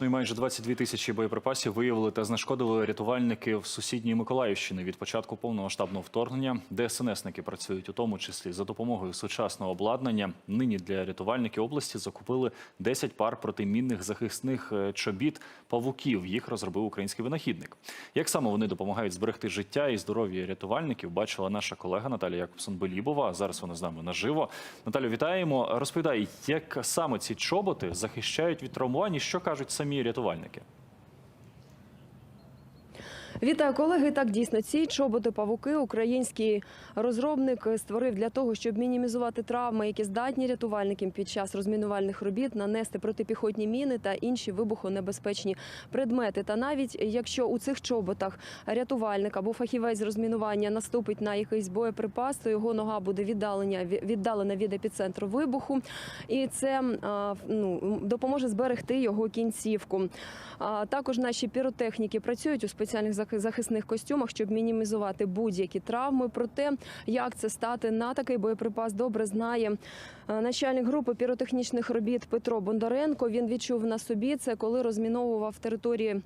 Ну і майже 22 тисячі боєприпасів виявили та знешкодили рятувальники в сусідній Миколаївщини від початку повномасштабного вторгнення. ДСНСники працюють у тому числі за допомогою сучасного обладнання. Нині для рятувальників області закупили 10 пар протимінних захисних е, чобіт павуків. Їх розробив український винахідник. Як саме вони допомагають зберегти життя і здоров'я рятувальників, бачила наша колега Наталія Якобсон-Белібова. Зараз вона з нами наживо. Наталю, вітаємо. Розповідай, як саме ці чоботи захищають від травмувань і що кажуть самі рятувальники. Вітаю, колеги. Так дійсно ці чоботи павуки український розробник створив для того, щоб мінімізувати травми, які здатні рятувальникам під час розмінувальних робіт нанести протипіхотні міни та інші вибухонебезпечні предмети. Та навіть якщо у цих чоботах рятувальник або фахівець розмінування наступить на якийсь боєприпас, то його нога буде віддалення віддалена від епіцентру вибуху, і це ну допоможе зберегти його кінцівку. Також наші піротехніки працюють у спеціальних зах- захисних костюмах, щоб мінімізувати будь-які травми. Про те, як це стати на такий боєприпас, добре знає е, начальник групи піротехнічних робіт Петро Бондаренко. Він відчув на собі це, коли розміновував території.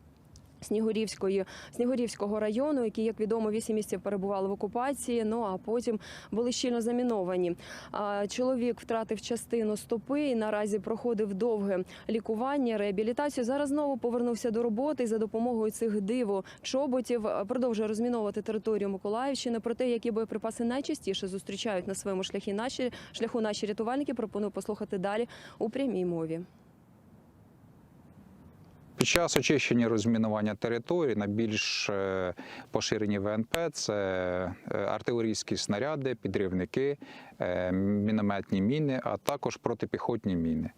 Снігурівської Снігурівського району, які, як відомо, вісім місяців перебували в окупації. Ну а потім були щільно заміновані. Чоловік втратив частину стопи і наразі проходив довге лікування, реабілітацію. Зараз знову повернувся до роботи і за допомогою цих диво чоботів продовжує розміновувати територію Миколаївщини. Про те, які боєприпаси найчастіше зустрічають на своєму шляхі наші шляху наші рятувальники. Пропоную послухати далі у прямій мові. Під час очищення розмінування територій найбільш більш поширені ВНП це е, артилерійські снаряди, підривники, е, мінометні міни, а також протипіхотні міни.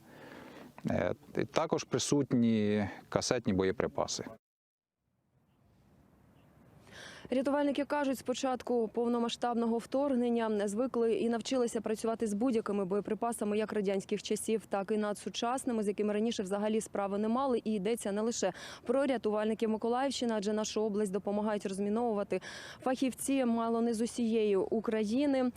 Е, Також присутні касетні боєприпаси. Рятувальники кажуть, спочатку повномасштабного вторгнення звикли і навчилися працювати з будь-якими боєприпасами як радянських часів, так і надсучасними, з якими раніше взагалі справи не мали. І йдеться не лише про рятувальників Миколаївщини, адже нашу область допомагають розміновувати фахівці мало не з усієї України.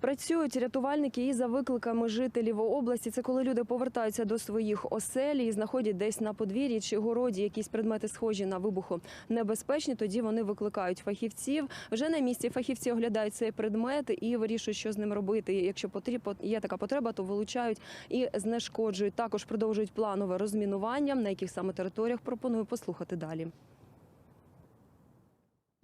Працюють рятувальники і за викликами жителів області. Це коли люди повертаються до своїх осель і знаходять десь на подвір'ї чи городі якісь предмети схожі на вибухонебезпечні. Тоді вони викликають фахівців. Вже на місці фахівці оглядають цей предмет і вирішують, що з ним робити. Якщо потрібно є така потреба, то вилучають і знешкоджують. Також продовжують планове розмінування. На яких саме територіях пропоную послухати далі.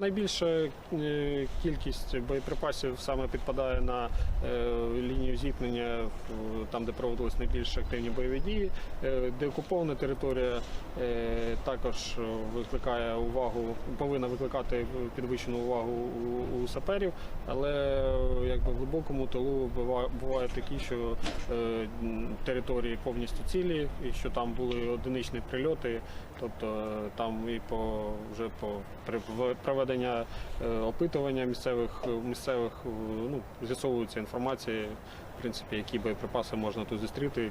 Найбільша е, кількість боєприпасів саме підпадає на е, лінію зіткнення, там де проводились найбільш активні бойові дії. Е, Деокупована територія також викликає увагу, повинна викликати підвищену увагу у, саперів, але в глибокому тилу бува- бувають такі, що е, території повністю цілі, і що там були одиничні прильоти, тобто е, там і по вже по проведення е, опитування місцевих місцевих ну з'ясовується інформація, в принципі, які боєприпаси можна тут зустріти.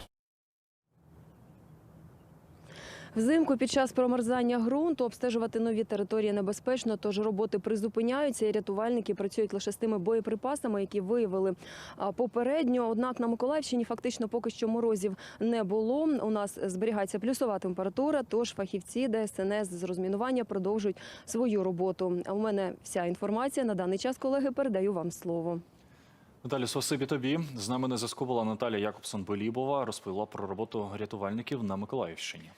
Взимку під час промерзання ґрунту обстежувати нові території небезпечно, тож роботи призупиняються і рятувальники працюють лише з тими боєприпасами, які виявили попередньо. Однак на Миколаївщині фактично поки що морозів не було. У нас зберігається плюсова температура, тож фахівці ДСНС з розмінування продовжують свою роботу. А у мене вся інформація на даний час, колеги, передаю вам слово. Наталю, спасибі тобі. З нами на зв'язку була Наталія Якобсон-Белібова. Розповіла про роботу рятувальників на Миколаївщині.